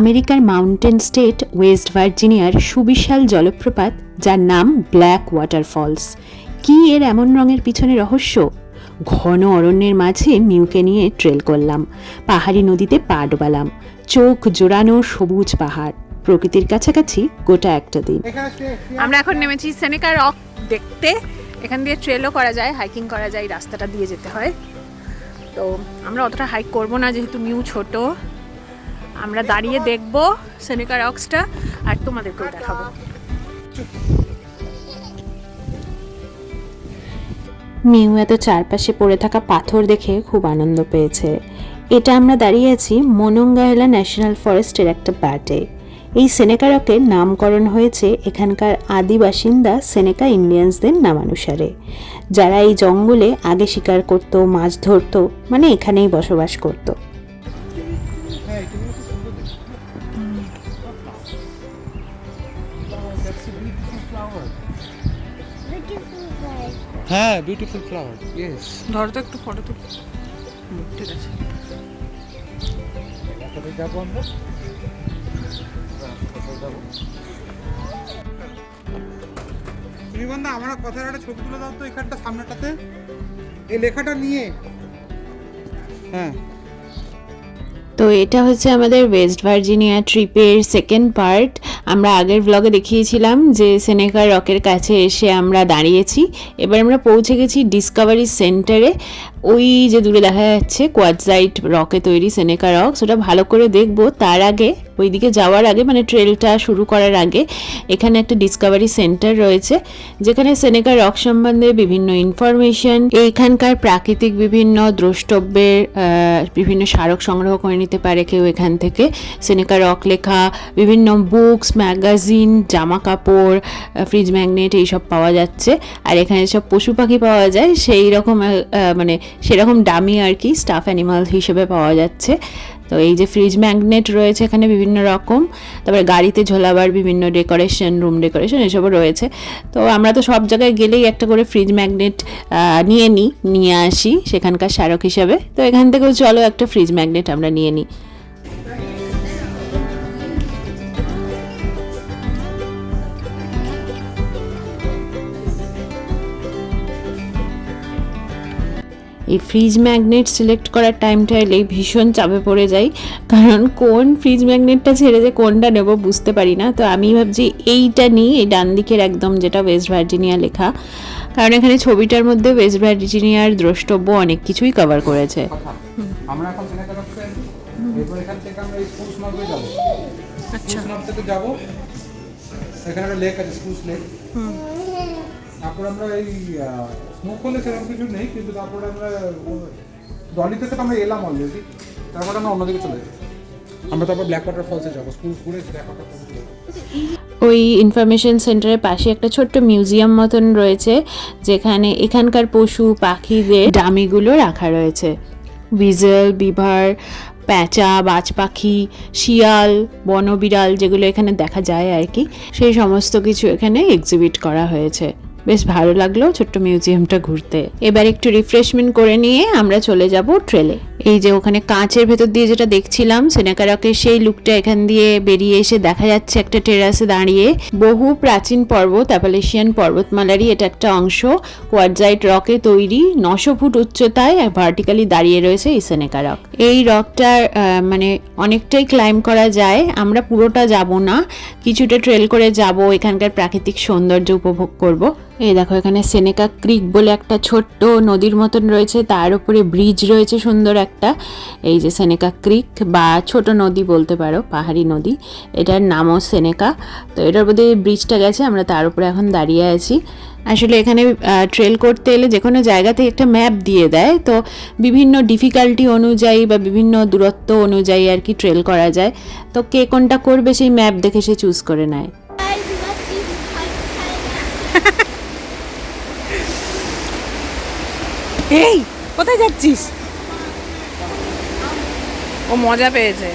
আমেরিকার mountain state West ভার্জিনিয়ার সুবিশাল জলপ্রপাত, যার নাম ব্ল্যাক ওয়াটার ফলস। কি এর এমন রঙের পিছনে রহস্য? ঘন অরণ্যের মাঝে মিউকে নিয়ে ট্রেল করলাম। পাহাড়ি নদীতে পা ডোবালাম। চোখ জোড়ানো সবুজ পাহাড়। প্রকৃতির কাছাকাছি গোটা একটা দিন। আমরা এখন নেমেছি সেনেকা রক দেখতে। এখান দিয়ে ট্রেলও করা যায় হাইকিং করা যায়, রাস্তাটা দিয়ে যেতে হয়। তো আমরা অতটা হাইক করব না, যেহেতু মিউ ছোট। আমরা দাঁড়িয়ে দেখব সেনেকা রক্সটা আর তোমাদেরকেও দেখাবো। মিউ এত চারপাশে পড়ে থাকা পাথর দেখে খুব আনন্দ পেয়েছে। এটা আমরা দাঁড়িয়ে আছি মনোঙ্গাহেলা ন্যাশনাল ফরেস্টের একটা প্যাটে এই সেনেকা রকের নামকরণ হয়েছে এখানকার আদি বাসিন্দা সেনেকা ইন্ডিয়ানসদের নামানুসারে। যারা এই জঙ্গলে আগে শিকার করত মাছ ধরতো মানে এখানেই বসবাস করতো। হ্যাঁ বিউটিফুল ফ্লাওয়ার ইয়েস ধরো তো একটু ফটো তুল। ঠিক আছে। যাব আমরা শ্রীবন্ধা আমার কথার একটা ছবি তুলে দাও তো এখানটা সামনেটাতে। এই লেখাটা নিয়ে। হ্যাঁ। তো এটা হচ্ছে আমাদের ওয়েস্ট ভার্জিনিয়া ট্রিপের সেকেন্ড পার্ট আমরা আগের ব্লগে দেখিয়েছিলাম যে সেনেকা রকের কাছে এসে আমরা দাঁড়িয়েছি। এবার আমরা পৌঁছে গেছি ডিসকভারি সেন্টারে ওই যে দূরে দেখা যাচ্ছে কোয়াডসাইট রকে তৈরি সেনেকা রক সেটা ভালো করে দেখব। তার আগে, ওইদিকে যাওয়ার আগে মানে ট্রেলটা শুরু করার আগে, এখানে একটা ডিসকভারি সেন্টার রয়েছে, যেখানে সেনেকা রক সম্বন্ধে বিভিন্ন ইনফরমেশন এইখানকার প্রাকৃতিক বিভিন্ন দ্রষ্টব্যের বিভিন্ন স্মারক সংগ্রহ করে নিতে পারে কেউ এখান থেকে। সেনেকা রক লেখা, বিভিন্ন বুকস ম্যাগাজিন জামা কাপড় ফ্রিজ ম্যাগনেট এইসব পাওয়া যাচ্ছে। আর এখানে সব পশু পাখি পাওয়া যায় সেই রকম মানে সেরকম দামি আর কি স্টাফ অ্যানিমাল হিসেবে পাওয়া যাচ্ছে। তো এই যে ফ্রিজ ম্যাগনেট রয়েছে এখানে বিভিন্ন রকম, তারপরে গাড়িতে ঝোলাবার বিভিন্ন ডেকোরেশন রুম ডেকোরেশন এসবও রয়েছে। তো আমরা তো সব জায়গায় গেলেই একটা করে ফ্রিজ ম্যাগনেট নিয়ে নিই নিয়ে আসি সেখানকার স্মারক হিসাবে। তো এখান থেকেও চলো একটা ফ্রিজ ম্যাগনেট আমরা নিয়ে নিই এই ফ্রিজ ম্যাগনেট সিলেক্ট করার টাইমটা এলেই ভীষণ চাপে পড়ে যাই। কারণ কোন ফ্রিজ ম্যাগনেটটা ছেড়ে যে কোনটা নেব বুঝতে পারি না। তো আমি ভাবছি এইটা নিই এই ডান দিকের একদম যেটা ওয়েস্ট ভার্জিনিয়া লেখা। কারণ এখানে ছবিটার মধ্যে ওয়েস্ট ভার্জিনিয়ার দ্রষ্টব্য অনেক কিছুই কভার করেছে। আমরা এখন এরপর এখান থেকে আমরা স্কুল স্নবে যাব। আচ্ছা। স্কুল থেকে যাব। এখানে একটা লেক আছে স্কুল লেক তারপর আমরা এই সেরকম কিছু নেই, কিন্তু তারপরে আমরা থেকে আমরা এলাম অলরেডি আমরা অন্যদিকে চলে যাব আমরা তারপর ব্ল্যাক ওয়াটার ফলসে যাব স্কুল ব্ল্যাক ওই ইনফরমেশন সেন্টারের পাশে একটা ছোট্ট মিউজিয়াম মতন রয়েছে, যেখানে এখানকার পশু, পাখিদের ডামিগুলো রাখা রয়েছে। বিজল বিভার প্যাঁচা, বাজ পাখি, শিয়াল, বনবিড়াল যেগুলো এখানে দেখা যায় আর কি, সেই সমস্ত কিছু এখানে এক্সিবিট করা হয়েছে। বেশ ভালো লাগল ছোট্ট মিউজিয়ামটা ঘুরতে। এবার একটু রিফ্রেশমেন্ট করে নিয়ে আমরা চলে যাব ট্রেলে এই যে ওখানে কাঁচের ভেতর দিয়ে যেটা দেখছিলাম সেনাকারকের সেই লুকটা এখান দিয়ে বেরিয়ে এসে দেখা যাচ্ছে একটা টেরাসে দাঁড়িয়ে। বহু প্রাচীন পর্বত অ্যাপালেশিয়ান পর্বতমালারই এটা একটা অংশ। কোয়াডজাইট রকে তৈরি, নশো ফুট উচ্চতায় ভার্টিক্যালি দাঁড়িয়ে রয়েছে এই সেনেকা রক এই রকটার মানে অনেকটাই ক্লাইম করা যায়। আমরা পুরোটা যাব না, কিছুটা ট্রেল করে যাব, এখানকার প্রাকৃতিক সৌন্দর্য উপভোগ করব। এই দেখো এখানে সেনেকা ক্রিক বলে একটা ছোট্ট নদীর মতন রয়েছে, তার উপরে ব্রিজ রয়েছে সুন্দর একটা, এই যে সেনেকা ক্রিক বা ছোট নদী বলতে পারো, পাহাড়ি নদী। এটার নামও সেনেকা তো এটার মধ্যে ব্রিজটা গেছে, আমরা তার উপরে এখন দাঁড়িয়ে আছি। আসলে এখানে ট্রেল করতে এলে যে কোনো জায়গাতে একটা ম্যাপ দিয়ে দেয়। তো বিভিন্ন ডিফিকাল্টি অনুযায়ী বা বিভিন্ন দূরত্ব অনুযায়ী আর কি ট্রেল করা যায়। তো কে কোনটা করবে সেই ম্যাপ দেখে সে চুজ করে নেয়। এই, কোথায় যাচ্ছিস? ও মজা পেয়েছে।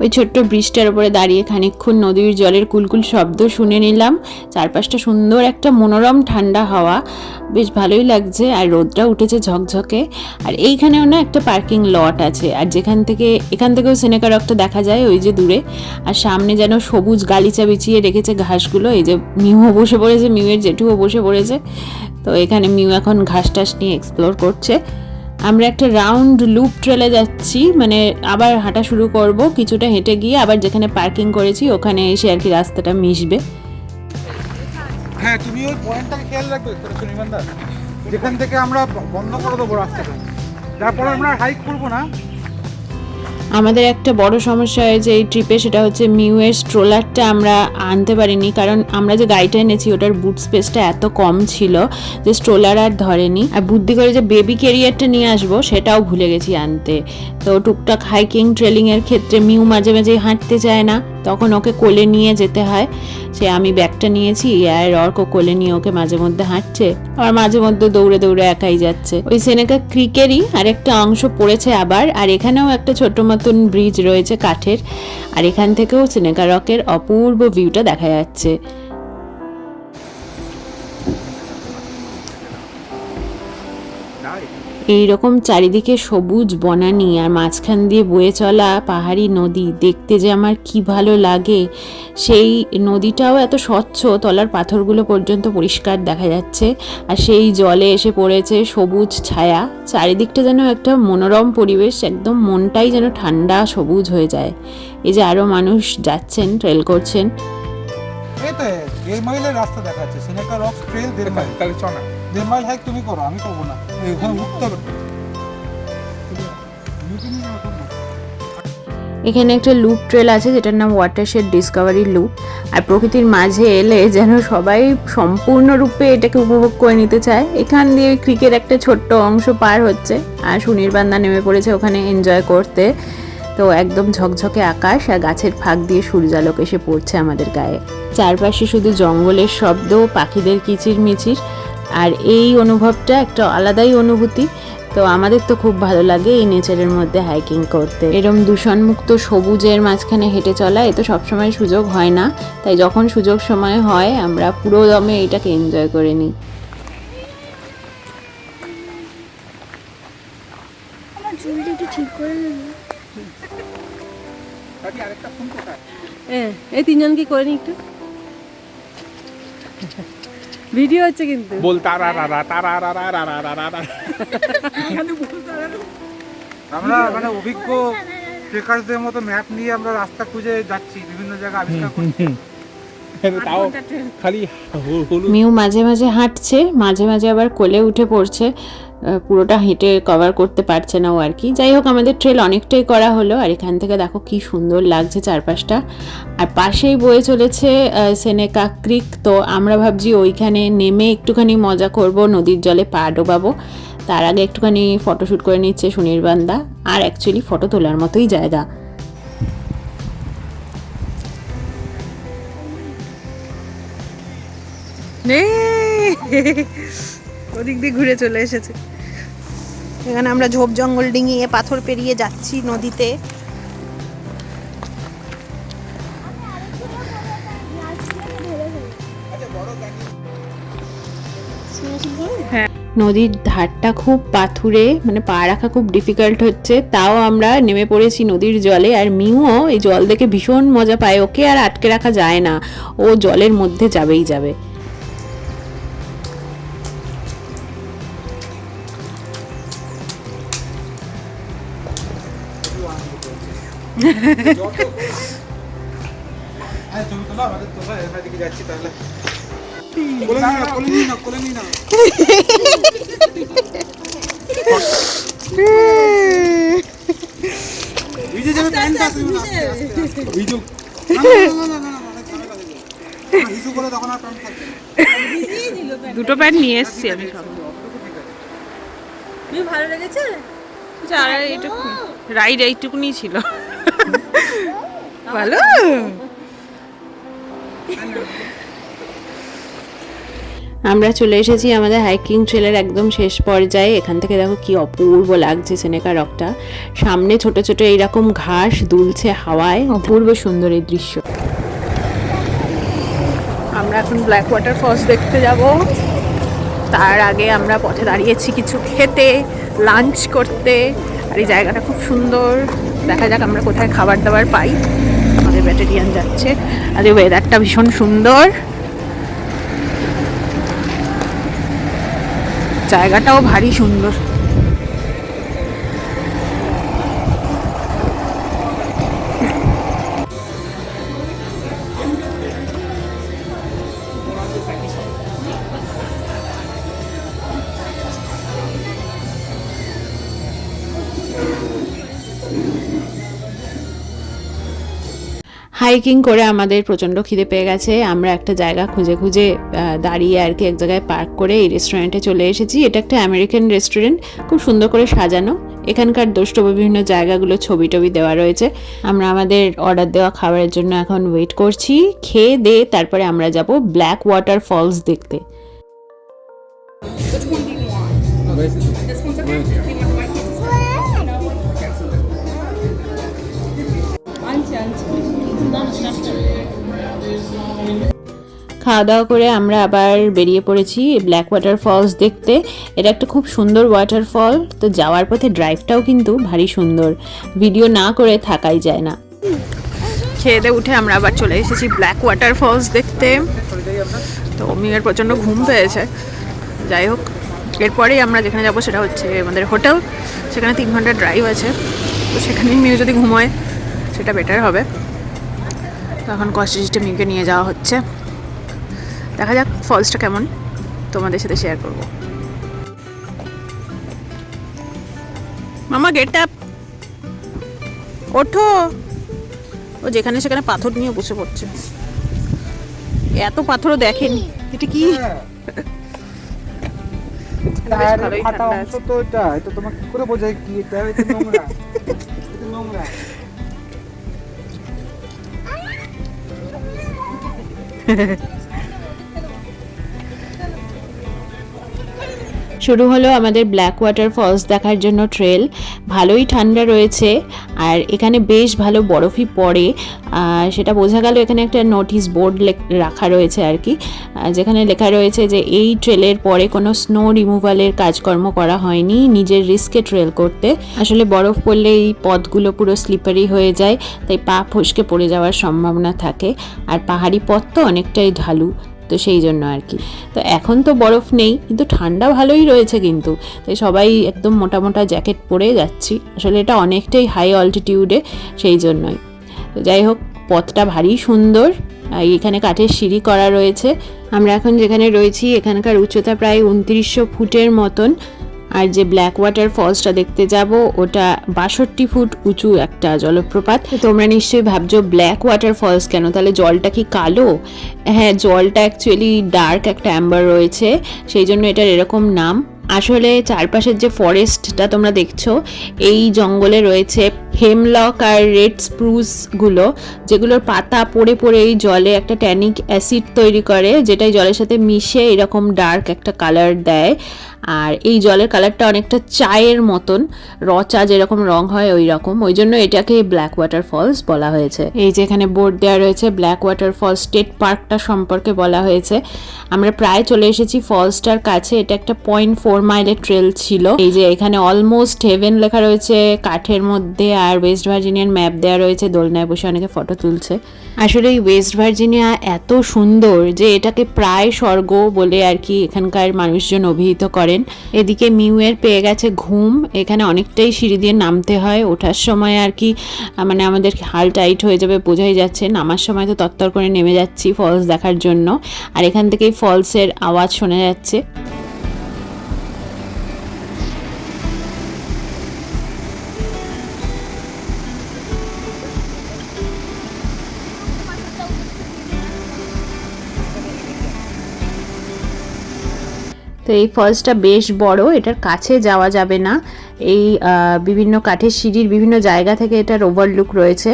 ওই ছোট্ট ব্রিজটার উপরে দাঁড়িয়ে খানিকক্ষণ নদীর জলের কুলকুল শব্দ শুনে নিলাম। চারপাশটা সুন্দর একটা মনোরম ঠান্ডা হাওয়া। বেশ ভালোই লাগছে আর রোদটা উঠেছে ঝকঝকে। আর এইখানেও না একটা পার্কিং লট আছে। আর যেখান থেকে, এখান থেকেও সিনেকা রকটা দেখা যায় ওই যে দূরে। আর সামনে যেন সবুজ গালিচা বিছিয়ে রেখেছে ঘাসগুলো। এই যে মিউও বসে পড়েছে, মিউয়ের জেঠুও বসে পড়েছে। তো এখানে মিউ এখন ঘাস টাস নিয়ে এক্সপ্লোর করছে। আমরা একটা রাউন্ড লুপ ট্রেলে যাচ্ছি মানে আবার হাঁটা শুরু করব, কিছুটা হেঁটে গিয়ে আবার যেখানে পার্কিং করেছি, ওখানে এসে আর কি রাস্তাটা মিশবে। হ্যাঁ তুমি ওই পয়েন্টটাকে খেয়াল রাখবে সুনিমান দা যেখান থেকে আমরা বন্ধ করে দেবো রাস্তাটা। তারপরে আমরা হাইক করব না। আমাদের একটা বড় সমস্যা হয়েছে এই ট্রিপে সেটা হচ্ছে মিউয়ের স্ট্রোলারটা আমরা আনতে পারিনি। কারণ আমরা যে গাড়িটা এনেছি, ওটার বুট স্পেসটা এত কম ছিল যে স্ট্রোলার আর ধরেনি। আর বুদ্ধি করে যে বেবি ক্যারিয়ারটা নিয়ে আসব, সেটাও ভুলে গেছি আনতে। তো টুকটাক হাইকিং ট্রেলিংয়ের ক্ষেত্রে মিউ মাঝে মাঝে হাঁটতে চায় না। তখন ওকে কোলে নিয়ে যেতে হয়। সে আমি ব্যাগটা নিয়েছি আর অর্ক কোলে নিয়ে ওকে মাঝে মধ্যে হাঁটছে আর মাঝে মধ্যে দৌড়ে দৌড়ে একাই যাচ্ছে। ওই সেনেকা ক্রিকেরই আরেকটা অংশ পড়েছে আবার, আর এখানেও একটা ছোট মতন ব্রিজ রয়েছে কাঠের, আর এখান থেকেও সেনেকা রকের অপূর্ব ভিউটা দেখা যাচ্ছে। এই রকম চারিদিকে সবুজ বনানি আর মাঝখান দিয়ে বয়ে চলা পাহাড়ি নদী দেখতে যে আমার কি ভালো লাগে। সেই নদীটাও এত স্বচ্ছ তলার পাথরগুলো পর্যন্ত পরিষ্কার দেখা যাচ্ছে। আর সেই জলে এসে পড়েছে সবুজ ছায়া। চারিদিকটা যেন একটা মনোরম পরিবেশ একদম মনটাই যেন ঠান্ডা সবুজ হয়ে যায়। এই যে আরও মানুষ যাচ্ছেন ট্রেল করছেন। এই তো দেড় মাইলের রাস্তা দেখাচ্ছে সিনেকা রক ট্রেল দেড় মাইল তাহলে চ না দেড় হাইক তুমি করো, আমি করব না। ওখানে উঠতে হবে। এখন একটা লুপ ট্রেল আছে, যেটার নাম ওয়াটারশেড ডিসকভারি লুপ আর প্রকৃতির মাঝে এলে যেন সবাই সম্পূর্ণরূপে এটাকে উপভোগ করে নিতে চায়। এখান দিয়ে ক্রিকেট একটা ছোট্ট অংশ পার হচ্ছে, আর সুনির্বান্দা নেমে পড়েছে ওখানে এনজয় করতে। তো একদম ঝকঝকে আকাশ, আর গাছের ফাঁক দিয়ে সূর্যালোক এসে পড়ছে আমাদের গায়ে। চারপাশে শুধু জঙ্গলের শব্দ, পাখিদের কিচির মিচির আর এই অনুভবটা একটা আলাদাই অনুভূতি। তো আমাদের তো খুব ভালো লাগে এই নেচারের মধ্যে হাইকিং করতে। এরম দূষণমুক্ত সবুজের মাঝখানে হেঁটে চলা এ তো সবসময় সুযোগ হয় না। তাই যখন সুযোগ সময় হয় আমরা পুরো দমে এটাকে এনজয় করে নিই। এই তিনজন কি করে নি একটু? ভিডিও হচ্ছে কিন্তু। বল তারা রারা তারা রারা রারা রারা আমরা মানে অভিজ্ঞ ট্রেকারদের মতো ম্যাপ নিয়ে আমরা রাস্তা খুঁজে যাচ্ছি বিভিন্ন জায়গা আবিষ্কার করছি। মিউ মাঝে মাঝে হাঁটছে মাঝে মাঝে আবার কোলে উঠে পড়ছে পুরোটা হেঁটে কভার করতে পারছে না ও আর কি। যাই হোক আমাদের ট্রেল অনেকটাই করা হলো আর এখান থেকে দেখো কি সুন্দর লাগছে চারপাশটা। আর পাশেই বয়ে চলেছে সেনেকা ক্রিক তো আমরা ভাবছি ওইখানে নেমে একটুখানি মজা করব নদীর জলে পা ডোবাবো। তার আগে একটুখানি ফটোশ্যুট করে নিচ্ছে সুনির্বান্দা আর অ্যাকচুয়ালি ফটো তোলার মতোই জায়গা। ওদিক দিয়ে ঘুরে চলে এসেছে। এখানে আমরা ঝোপ জঙ্গল ডিঙিয়ে পাথর পেরিয়ে যাচ্ছি নদীতে। নদীর ধারটা খুব পাথুরে মানে পা রাখা খুব ডিফিকাল্ট হচ্ছে। তাও আমরা নেমে পড়েছি নদীর জলে, আর মিউও এই জল দেখে ভীষণ মজা পায় ওকে, আর আটকে রাখা যায় না। ও জলের মধ্যে যাবেই যাবে। দুটো প্যান্ট নিয়ে এসছি আমি সব। ভালো লেগেছে? আর এইটুকু রাইড এইটুকুনি ছিল। ভালো? আমরা চলে এসেছি আমাদের হাইকিং ট্রেলের একদম শেষ পর্যায়ে। এখান থেকে দেখো কি অপূর্ব লাগছে সেনেকা রকটা সামনে ছোট ছোট এইরকম ঘাস দুলছে হাওয়ায়। অপূর্ব সুন্দর এই দৃশ্য। আমরা এখন ব্ল্যাক ওয়াটার ফলস দেখতে যাব। তার আগে আমরা পথে দাঁড়িয়েছি কিছু খেতে লাঞ্চ করতে। আর এই জায়গাটা খুব সুন্দর। দেখা যাক আমরা কোথায় খাবার দাবার পাই। আমাদের ব্যাটারিয়ান যাচ্ছে। আর এই ওয়েদারটা ভীষণ সুন্দর। জায়গাটাও ভারী সুন্দর। হাইকিং করে আমাদের প্রচণ্ড খিদে পেয়ে গেছে। আমরা একটা জায়গা খুঁজে খুঁজে দাঁড়িয়ে আর কি এক জায়গায় পার্ক করে এই রেস্টুরেন্টে চলে এসেছি। এটা একটা আমেরিকান রেস্টুরেন্ট খুব সুন্দর করে সাজানো। এখানকার দ্রষ্টব্য বিভিন্ন জায়গাগুলো ছবি টবি দেওয়া রয়েছে। আমরা আমাদের অর্ডার দেওয়া খাবারের জন্য এখন ওয়েট করছি। খেয়ে দে তারপরে আমরা যাব ব্ল্যাক ওয়াটার ফলস দেখতে। খাওয়া দাওয়া করে আমরা আবার বেরিয়ে পড়েছি ব্ল্যাক ওয়াটার ফলস দেখতে। এটা একটা খুব সুন্দর ওয়াটারফল তো যাওয়ার পথে ড্রাইভটাও কিন্তু ভারী সুন্দর। ভিডিও না করে থাকাই যায় না। খেয়ে দিয়ে উঠে আমরা আবার চলে এসেছি ব্ল্যাক ওয়াটার ফলস দেখতে। তো মিয়ের প্রচণ্ড ঘুম পেয়েছে। যাই হোক, এরপরেই আমরা যেখানে যাব সেটা হচ্ছে আমাদের হোটেল। সেখানে তিন ঘণ্টা ড্রাইভ আছে। তো সেখানেই মেয়ে যদি ঘুমোয়, সেটা বেটার হবে। তো এখন কষ্ট সিস্টেম নিয়ে যাওয়া হচ্ছে। দেখা যাক ফলসটা কেমন তোমাদের সাথে শেয়ার করব। মামা গেট আপ ওঠো। ও যেখানে সেখানে পাথর নিয়ে বসে পড়ছে। এত পাথরও দেখেনি। এটা কি? টায়ারের শুরু হলো আমাদের ব্ল্যাক ওয়াটার ফলস দেখার জন্য ট্রেল ভালোই ঠান্ডা রয়েছে, আর এখানে বেশ ভালো বরফই পড়ে। সেটা বোঝা গেল এখানে একটা নোটিশ বোর্ড রাখা রয়েছে আর কি। যেখানে লেখা রয়েছে যে এই ট্রেলের পরে কোনো স্নো রিমুভালের কাজকর্ম করা হয়নি, নিজের রিস্কে ট্রেল করতে। আসলে বরফ পড়লে এই পথগুলো পুরো স্লিপারি হয়ে যায়, তাই পা ফসকে পড়ে যাওয়ার সম্ভাবনা থাকে। আর পাহাড়ি পথ তো অনেকটাই ঢালু। তো সেই জন্য আর কি। তো এখন তো বরফ নেই, কিন্তু ঠান্ডা ভালোই রয়েছে কিন্তু। তাই সবাই একদম মোটা মোটা জ্যাকেট পরে যাচ্ছি। আসলে এটা অনেকটাই হাই অল্টিটিউডে সেই জন্যই। তো যাই হোক, পথটা ভারী সুন্দর। এখানে কাঠের সিঁড়ি করা রয়েছে। আমরা এখন যেখানে রয়েছি, এখানকার উচ্চতা প্রায় উনত্রিশশো ফুটের মতন। আর যে ব্ল্যাক ওয়াটার ফলসটা দেখতে যাব, ওটা বাষট্টি ফুট উঁচু একটা জলপ্রপাত। তোমরা নিশ্চয়ই ভাবছ ব্ল্যাক ওয়াটার ফলস কেন? তাহলে জলটা কি কালো? হ্যাঁ জলটা অ্যাকচুয়ালি ডার্ক একটা অ্যাম্বার রয়েছে, সেই জন্য এটার এরকম নাম। আসলে চারপাশের যে ফরেস্টটা তোমরা দেখছ, এই জঙ্গলে রয়েছে হেমলক আর রেড স্প্রুসগুলো যেগুলোর পাতা পড়ে পড়ে এই জলে একটা ট্যানিক অ্যাসিড তৈরি করে যেটা এই জলের সাথে মিশে এরকম ডার্ক একটা কালার দেয়। আর এই জলের কালারটা অনেকটা চায়ের মতন। র চা যেরকম রং হয় ওই রকম ওই জন্য এটাকে ব্ল্যাক ওয়াটার ফলস বলা হয়েছে। এই যে এখানে বোর্ড দেওয়া রয়েছে ব্ল্যাক ওয়াটার ফলস স্টেট পার্কটা সম্পর্কে বলা হয়েছে। আমরা প্রায় চলে এসেছি ফলসটার কাছে। এটা একটা পয়েন্ট ফোর মাইলের ট্রেল ছিল। এই যে এখানে অলমোস্ট হেভেন লেখা রয়েছে, কাঠের মধ্যে আর ওয়েস্ট ভার্জিনিয়ার ম্যাপ দেওয়া রয়েছে। দোলনায় বসে অনেকে ফটো তুলছে। আসলে এই ওয়েস্ট ভার্জিনিয়া এত সুন্দর যে এটাকে প্রায় স্বর্গ বলে আর কি এখানকার মানুষজন অভিহিত করেন। এদিকে মিউয়ের পেয়ে গেছে ঘুম। এখানে অনেকটাই সিঁড়ি দিয়ে নামতে হয়। ওঠার সময় আর কি মানে আমাদের হাল টাইট হয়ে যাবে, বোঝাই যাচ্ছে। নামার সময় তো তত্তর করে নেমে যাচ্ছি ফলস দেখার জন্য। আর এখান থেকেই ফলসের আওয়াজ শোনা যাচ্ছে। তো এই ফলসটা বেশ বড়, এটার কাছে যাওয়া যাবে না। এই বিভিন্ন কাঠের সিঁড়ির বিভিন্ন জায়গা থেকে এটার ওভারলুক রয়েছে।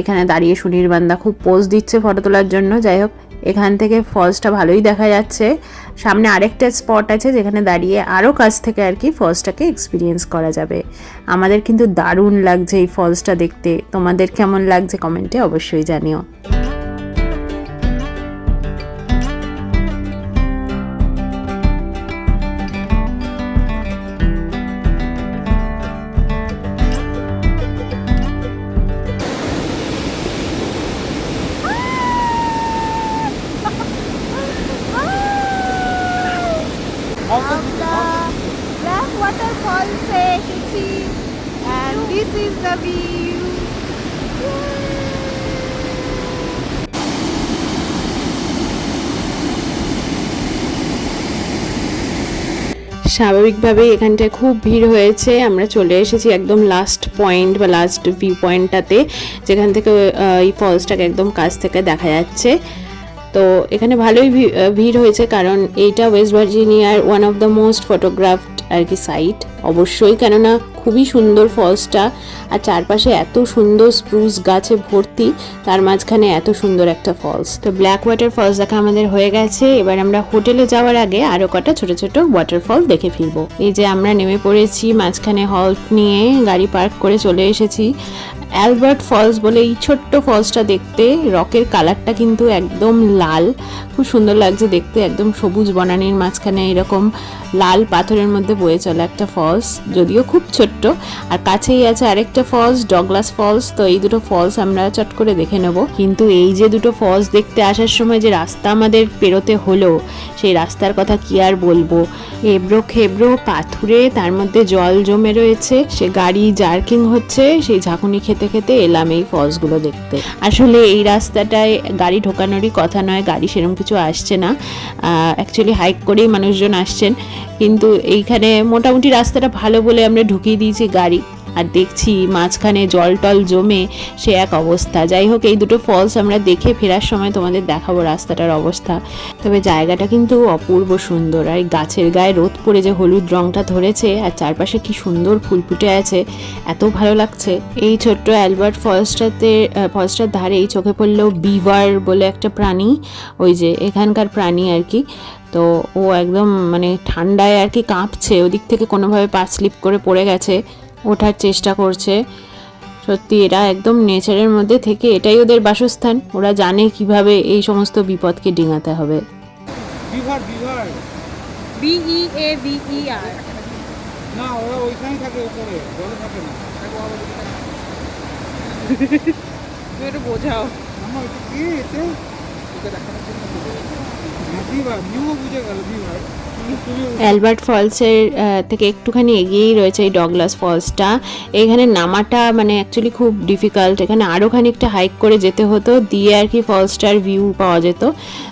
এখানে দাঁড়িয়ে সুনির্বান্দা খুব পোজ দিচ্ছে ফটো তোলার জন্য। যাই হোক, এখান থেকে ফলসটা ভালোই দেখা যাচ্ছে। সামনে আরেকটা স্পট আছে যেখানে দাঁড়িয়ে আরও কাছ থেকে আর কি ফলসটাকে এক্সপিরিয়েন্স করা যাবে। আমাদের কিন্তু দারুণ লাগছে এই ফলসটা দেখতে। তোমাদের কেমন লাগছে কমেন্টে অবশ্যই জানিও। ব্ল্যাক ওয়াটারফলসে এসেছি and this is the view স্বাভাবিকভাবেই এখানটায় খুব ভিড় হয়েছে। আমরা চলে এসেছি একদম লাস্ট পয়েন্ট বা লাস্ট ভিউ পয়েন্টটাতে যেখান থেকে এই ফলসটাকে একদম কাছ থেকে দেখা যাচ্ছে। তো এখানে ভালোই ভিড় হয়েছে কারণ এইটা West ভার্জিনিয়ার one of the most photographed আর কি সাইট অবশ্যই কেননা খুবই সুন্দর ফলসটা আর চারপাশে এত সুন্দর স্প্রুস গাছে ভর্তি, তার মাঝখানে এত সুন্দর একটা ফলস তো ব্ল্যাক ওয়াটার ফলস দেখা আমাদের হয়ে গেছে, এবার আমরা হোটেলে যাওয়ার আগে আরও কটা ছোট ছোট ওয়াটারফল দেখে ফিরবো। এই যে আমরা নেমে পড়েছি, মাঝখানে হল্ট নিয়ে গাড়ি পার্ক করে চলে এসেছি। অ্যালবার্ট ফলস বলে এই ছোট্ট ফলসটা দেখতে রকের কালারটা কিন্তু একদম লাল। খুব সুন্দর লাগছে দেখতে, একদম সবুজ বনানীর মাঝখানে এরকম লাল পাথরের মধ্যে বয়ে চলা একটা ফলস যদিও খুব ছোট্ট। আর কাছেই আছে আরেকটা ফলস ডগলাস ফলস তো এই দুটো ফলস আমরা চট করে দেখে নেব। কিন্তু এই যে দুটো ফলস দেখতে আসার সময় যে রাস্তা আমাদের পেরোতে হলো, সেই রাস্তার কথা কি আর বলব? এবড়ো খেবড়ো পাথুরে, তার মধ্যে জল জমে রয়েছে, সে গাড়ি জার্কিং হচ্ছে, সেই ঝাঁকুনি খেতে খেতে এলাম এই ফলসগুলো দেখতে। আসলে এই রাস্তাটায় গাড়ি ঢোকানোরই কথা নয়, গাড়ি সেরকম আসছে না। অ্যাকচুয়ালি হাইক করেই মানুষজন আসছেন। কিন্তু এইখানে মোটামুটি রাস্তাটা ভালো বলে আমরা ঢুকিয়ে দিয়েছি গাড়ি। আর দেখছি মাঝখানে জল টল জমে সে এক অবস্থা। যাই হোক, এই দুটো ফলস আমরা দেখে ফেরার সময় তোমাদের দেখাবো রাস্তাটার অবস্থা। তবে জায়গাটা কিন্তু অপূর্ব সুন্দর। আর গাছের গায়ে রোদ পড়ে যে হলুদ রংটা ধরেছে, আর চারপাশে কি সুন্দর ফুল ফুটে আছে, এত ভালো লাগছে। এই ছোট্ট অ্যালবার্ট ফলসটাতে ফলসটার ধারে এই চোখে পড়ল বিভার বলে একটা প্রাণী, ওই যে এখানকার প্রাণী আর কি। তো ও একদম মানে ঠান্ডায় আর কি কাঁপছে, ওদিক থেকে কোনোভাবে পা স্লিপ করে পড়ে গেছে। ওঠার চেষ্টা করছে। সত্যি এরা একদম নেচারের মধ্যে থেকে এটাই ওদের বাসস্থান। ওরা জানে কীভাবে এই সমস্ত বিপদকে ডিঙাতে হবে। বিভার বিভার। বিই এ বিই আর না ওরা ওইখানেই থাকে উপরে জলে থাকে না। একটু বোঝাও। আমার কি এতে? এটা দেখানোর জন্য। বিভার নিউ বুঝে গেল বিভার। তুমি অ্যালবার্ট ফলসের থেকে একটুখানি এগিয়েই রয়েছে এই ডগলাস ফলসটা। এখানে নামাটা মানে অ্যাকচুয়ালি খুব ডিফিকাল্ট এখানে আরও খানিকটা হাইক করে যেতে হতো, দিয়ে আর কি ফলসটার ভিউ পাওয়া যেত।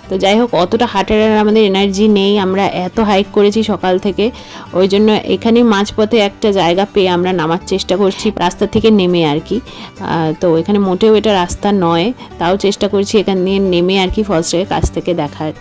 তো যাই হোক, অতটা হাঁটার আর আমাদের এনার্জি নেই। আমরা এত হাইক করেছি সকাল থেকে। ওই জন্য এখানে মাঝপথে একটা জায়গা পেয়ে আমরা নামার চেষ্টা করছি, রাস্তা থেকে নেমে আর কি। তো এখানে মোটেও এটা রাস্তা নয়। তাও চেষ্টা করছি এখান দিয়ে নেমে আর কি ফলসটাকে কাছ থেকে দেখার।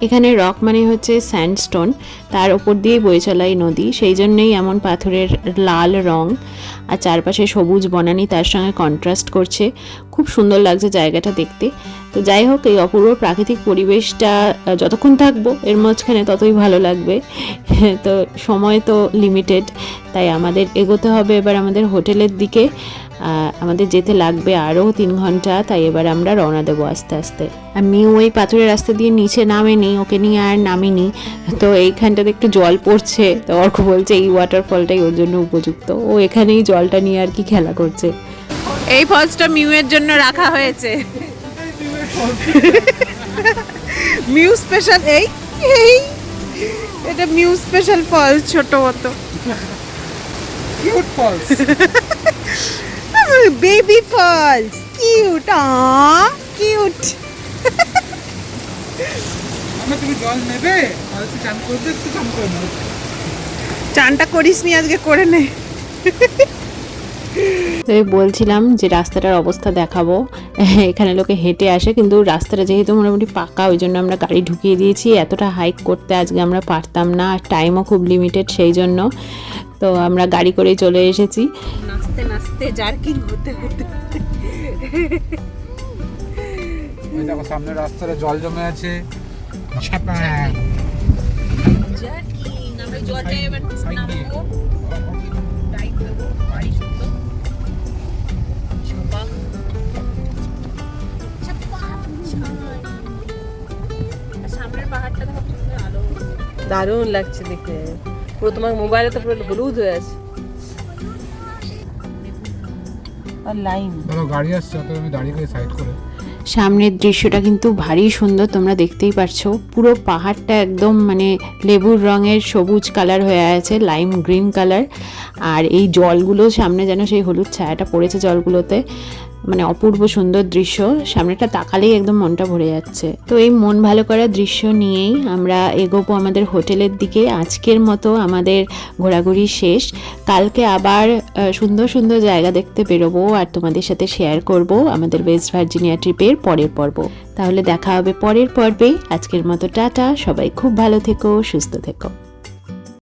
এখানে রক মানে হচ্ছে স্যান্ডস্টোন, তার ওপর দিয়ে বয়ে চলা এই নদী। সেই জন্যেই এমন পাথরের লাল রং আর চারপাশে সবুজ বনানি তার সঙ্গে কন্ট্রাস্ট করছে। খুব সুন্দর লাগছে জায়গাটা দেখতে। তো যাই হোক, এই অপূর্ব প্রাকৃতিক পরিবেশটা যতক্ষণ থাকব, এর মাঝখানে ততই ভালো লাগবে। তো সময় তো লিমিটেড তাই আমাদের এগোতে হবে এবার আমাদের হোটেলের দিকে। আমাদের যেতে লাগবে আরও তিন ঘণ্টা তাই এবার আমরা রওনা দেবো আস্তে আস্তে। আমি ওই পাথরের রাস্তা দিয়ে নিচে নামেনি ওকে নিয়ে আর নামিনি। তো এইখানটাতে একটু জল পড়ছে তো অর্ক বলছে এই ওয়াটারফলটাই ওর জন্য উপযুক্ত। ও এখানেই জলটা নিয়ে আর কি খেলা করছে। এই ফলসটা মিউয়ের জন্য রাখা হয়েছে। মিউ স্পেশাল এই এই এটা মিউ স্পেশাল ফলস ছোট মতো। Cute false. করবে একটু চান করে নেবে চানটা করিস নি আজকে করে নে। তো বলছিলাম যে রাস্তাটার অবস্থা দেখাবো। এখানে লোকে হেঁটে আসে কিন্তু রাস্তাটা যেহেতু মোটামুটি পাকা ওই জন্য আমরা গাড়ি ঢুকিয়ে দিয়েছি। এতটা হাইক করতে আজকে আমরা পারতাম না আর টাইমও খুব লিমিটেড সেই জন্য। তো আমরা গাড়ি করেই চলে এসেছি। নাচতে নাচতে জার্কিং হতে হতে। ওই দেখো সামনে রাস্তাটা জল জমে আছে। জার্কিং আমরা জলটা এবার টাইট দেবো বাড়ি শুদ্ধ দেখো দারুণ লাগছে দেখতে পুরো তোমার মোবাইলে তো পুরো হলুদ হয়ে আছে। আর লাইন। ধরো গাড়ি আসছে অত আমি দাঁড়িয়ে করে সাইড করে। সামনের দৃশ্যটা কিন্তু ভারী সুন্দর তোমরা দেখতেই পারছ। পুরো পাহাড়টা একদম মানে লেবুর রঙের সবুজ কালার হয়ে আছে লাইম গ্রিন কালার আর এই জলগুলো সামনে যেন সেই হলুদ ছায়াটা পড়েছে জলগুলোতে। মানে অপূর্ব সুন্দর দৃশ্য। সামনেটা তাকালেই একদম মনটা ভরে যাচ্ছে। তো এই মন ভালো করা দৃশ্য নিয়েই আমরা এগোবো আমাদের হোটেলের দিকে। আজকের মতো আমাদের ঘোরাঘুরি শেষ। কালকে আবার সুন্দর সুন্দর জায়গা দেখতে বেরোবো আর তোমাদের সাথে শেয়ার করব আমাদের ওয়েস্ট ভার্জিনিয়া ট্রিপের পরের পর্ব। তাহলে দেখা হবে পরের পর্বে। আজকের মতো টাটা। সবাই খুব ভালো থেকো, সুস্থ থেকো।